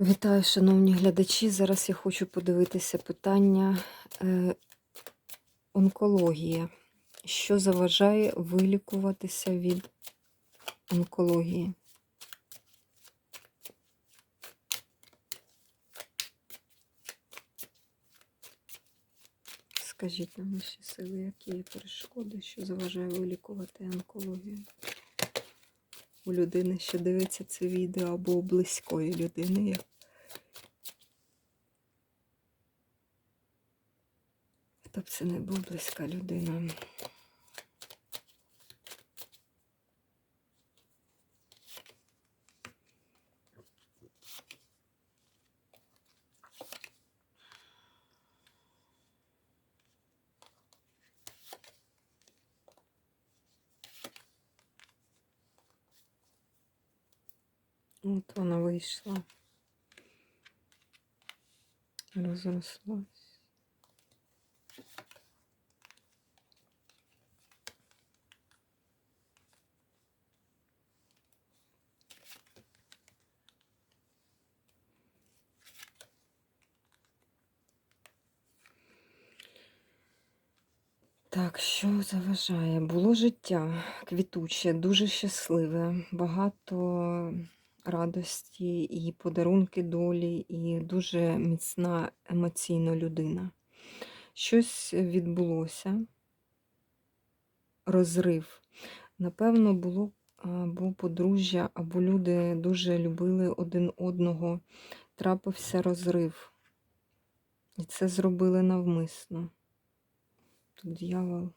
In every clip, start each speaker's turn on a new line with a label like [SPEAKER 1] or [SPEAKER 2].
[SPEAKER 1] Вітаю, шановні глядачі. Зараз я хочу подивитися питання е, онкології. Що заважає вилікуватися від онкології? Скажіть нам ваші сили, які є перешкоди, що заважає вилікувати онкологію? У людини, що дивиться це відео, або у близької людини. Хто б це не був близька людина. От вона вийшла. Розрослась. Так, що заважає? Було життя квітуче, дуже щасливе, багато радості і подарунки долі, і дуже міцна емоційно людина. Щось відбулося, розрив. Напевно, було або подружжя, або люди дуже любили один одного. Трапився розрив. І це зробили навмисно. Тут дьявол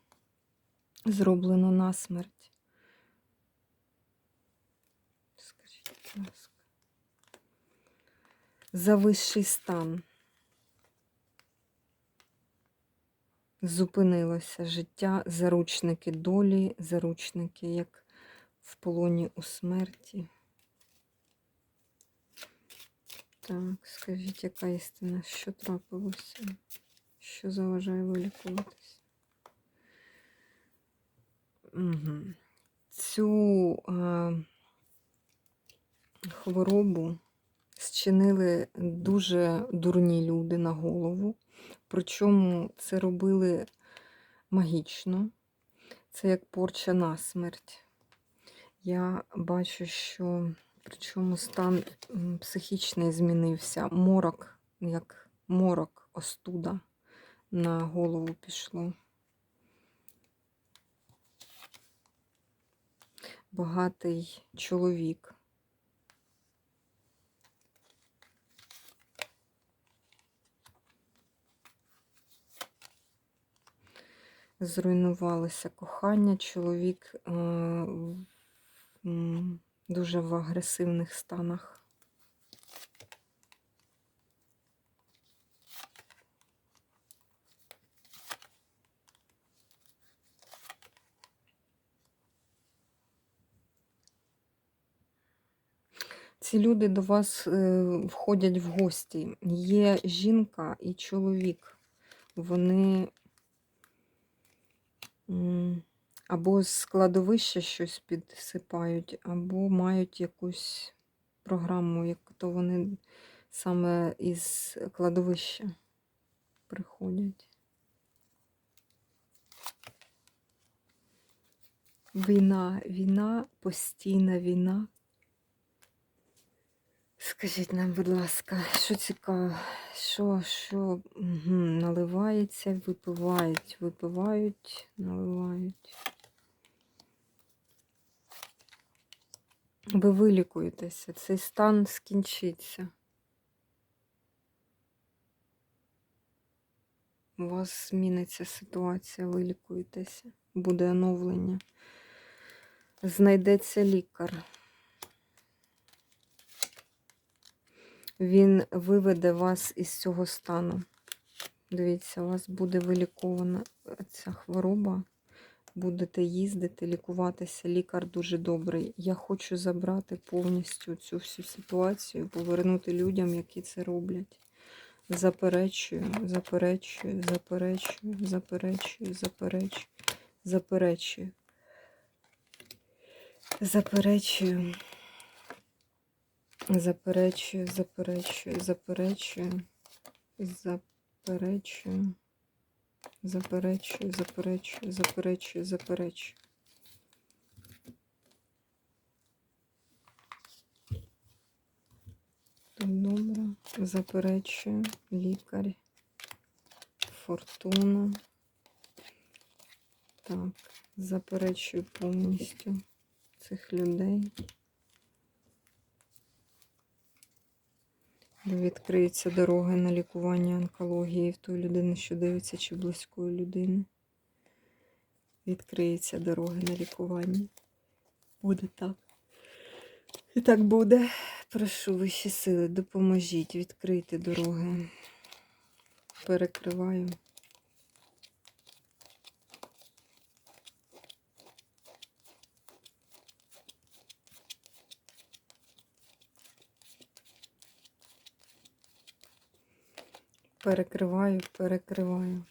[SPEAKER 1] зроблено на смерть. Скажіть, будь ласка. За вищий стан. Зупинилося життя, заручники долі, заручники, як в полоні у смерті. Так, скажіть, яка істина, що трапилося? Що заважає вилікуватися? Угу. Цю е, хворобу зчинили дуже дурні люди на голову. Причому це робили магічно. Це як порча на смерть. Я бачу, що причому стан психічний змінився. Морок, як морок, остуда на голову пішло. Багатий чоловік. Зруйнувалося кохання, чоловік е, дуже в агресивних станах. Ці люди до вас е, входять в гості. Є жінка і чоловік. Вони або з складовища щось підсипають, або мають якусь програму, як то вони саме із кладовища приходять. Війна, війна, постійна війна. Скажіть нам, будь ласка, що цікаво, що що угу, наливається, випивають, випивають, наливають. Ви вилікуєтеся, цей стан скінчиться. У вас зміниться ситуація, вилікуєтеся, буде оновлення. Знайдеться лікар. Він виведе вас із цього стану. Дивіться, у вас буде вилікована ця хвороба. Будете їздити, лікуватися. Лікар дуже добрий. Я хочу забрати повністю цю всю ситуацію, повернути людям, які це роблять. Заперечую, заперечую, заперечую, заперечую, заперечую, заперечую. Заперечую. Заперечую, заперечую, заперечую, заперечую, заперечую, заперечую, заперечую, заперечую. Добре. Заперечую, лікар, фортуна. Так, заперечую повністю цих людей. Де відкриється дорога на лікування онкології в тої людини, що дивиться, чи близької людини. Відкриється дорога на лікування. Буде так. І так буде. Прошу вищі сили, допоможіть відкрити дороги. Перекриваю. Перекриваю, перекриваю.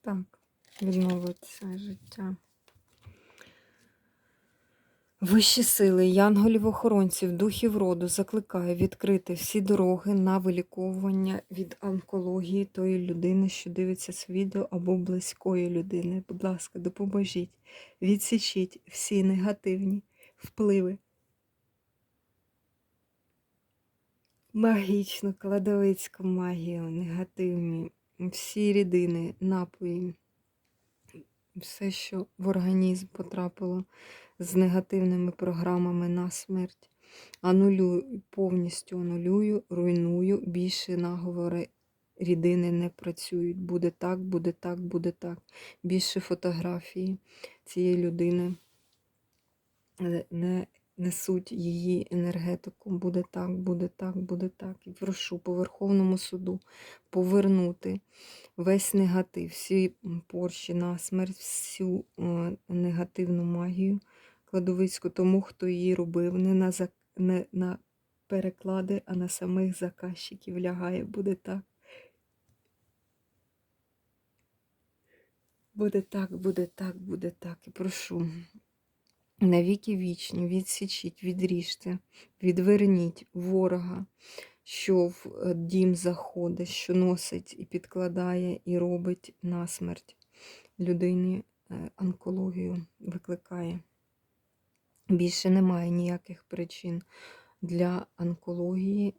[SPEAKER 1] Так, відновиться життя. Вищі сили, янголів-охоронців, духів роду закликаю відкрити всі дороги на виліковування від онкології тої людини, що дивиться це відео, або близької людини. Будь ласка, допоможіть, відсічіть всі негативні впливи. Магічну, кладовицьку магію, негативні, всі рідини, напої, все, що в організм потрапило з негативними програмами на смерть. Анулюю, повністю анулюю, руйную, більше наговори рідини не працюють. Буде так, буде так, буде так. Більше фотографії цієї людини е, не несуть її енергетику. Буде так, буде так, буде так. І прошу по Верховному суду повернути весь негатив, всі порші на смерть, всю е, негативну магію кладовицьку тому, хто її робив, не на, зак... не на переклади, а на самих заказчиків лягає. Буде так. Буде так, буде так, буде так. І прошу. Навіки вічні, відсічіть, відріжте, відверніть ворога, що в е, дім заходить, що носить і підкладає, і робить насмерть людині е, онкологію викликає. Більше немає ніяких причин для онкології,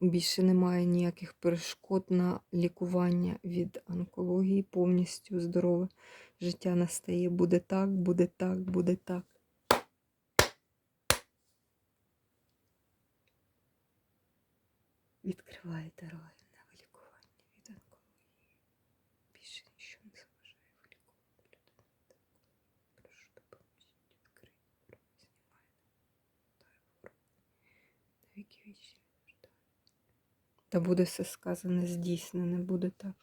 [SPEAKER 1] більше немає ніяких перешкод на лікування від онкології, повністю здорове життя настає. Буде так, буде так, буде так. Відкриває дороги на вилікування від онкології. Більше нічого не заважає вилікувати людину. Прошу допоможіть, відкрий дороги, знімай дай ворог. На вічні. Та буде все сказане, здійснене, буде так.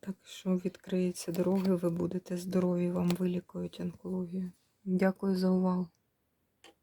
[SPEAKER 1] Так що відкриються дороги, ви будете здорові, вам вилікують онкологію. Дякую за увагу.